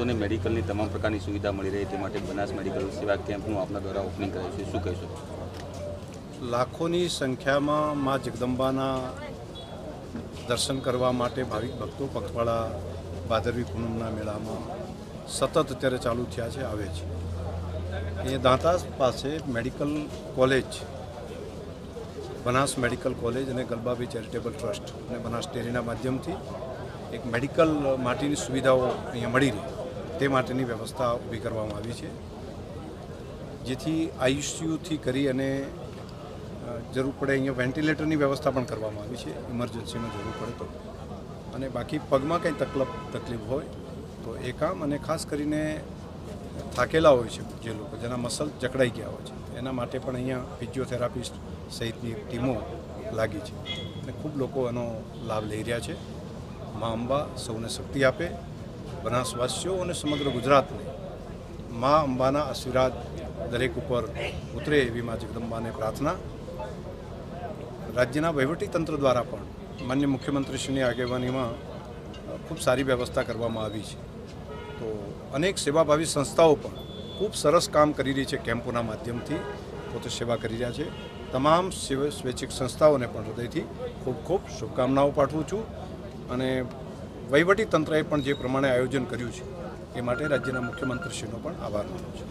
ખેડૂતોને મેડિકલની તમામ પ્રકારની સુવિધા મળી રહે તે માટે બનાસ મેડિકલ સેવા કેમ્પનું આપના દ્વારા ઓપનિંગ કરાયું છે. શું કહેશો? લાખોની સંખ્યામાં મા જગદંબાના દર્શન કરવા માટે ભાવિક ભક્તો પખવાડા ભાદરવી પૂનમના મેળામાં સતત અત્યારે ચાલુ થયા છે, આવે છે. એ દાંતા પાસે medical college, Banas medical college અને ગલબાબી ચેરિટેબલ ટ્રસ્ટ અને બનાસ ડેરીના માધ્યમથી એક મેડિકલ માટેની સુવિધાઓ અહીંયા મળી રહે. તે માટેની વ્યવસ્થા ઊભી કરવામાં આવી છે, જેથી આઈસીયુથી કરી અને જરૂર પડે અહીંયા વેન્ટિલેટરની વ્યવસ્થા પણ કરવામાં આવી છે, ઇમરજન્સીમાં જરૂર પડે તો. અને બાકી પગમાં કંઈ તકલીફ તકલીફ હોય તો એ કામ અને ખાસ કરીને થાકેલા હોય છે જે લોકો, જેના મસલ જકડાઈ ગયા હોય છે, એના માટે પણ અહીંયા ફિઝિયોથેરાપિસ્ટ સહિતની ટીમો લાગી છે. અને ખૂબ લોકો એનો લાભ લઈ રહ્યા છે. મા અંબા સૌને શક્તિ આપે. બનાસવાસીઓ અને સમગ્ર ગુજરાતને મા અંબાના આશીર્વાદ દરેક ઉપર ઉતરે એવી મા જગદંબાને પ્રાર્થના. રાજ્યના વહીવટીતંત્ર દ્વારા પણ માન્ય મુખ્યમંત્રીશ્રીની આગેવાનીમાં ખૂબ સારી વ્યવસ્થા કરવામાં આવી છે. તો અનેક સેવાભાવી સંસ્થાઓ પણ ખૂબ સરસ કામ કરી રહી છે કેમ્પોના માધ્યમથી, પોતે સેવા કરી રહ્યા છે. તમામ સેવ- સ્વૈચ્છિક સંસ્થાઓને પણ હૃદયથી ખૂબ ખૂબ શુભકામનાઓ પાઠવું છું અને વહીવટી તંત્રએ પણ જે પ્રમાણે આયોજન કર્યું છે એ માટે રાજ્યના મુખ્યમંત્રીશ્રીનો પણ આભાર માનું છું.